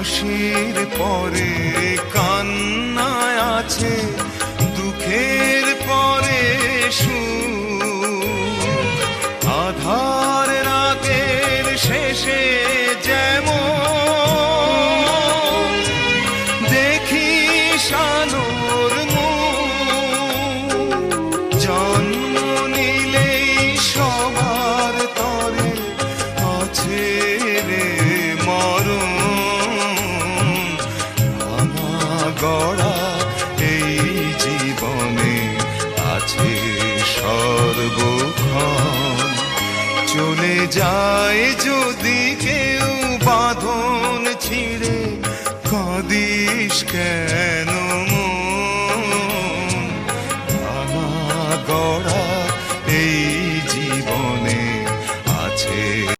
হাসির পরে কান্নায় আছে, দুঃখের পরে সুখ। আধার রাতের শেষে যেমন দেখি মুখ। জন্ম নিলেই সবার তরে আছে রে মরণ গড়া এই জীবনে আছে সর্বক্ষণ। চলে যায় যদি কেউ বাঁধন ছিঁড়ে কদিস কেন আছে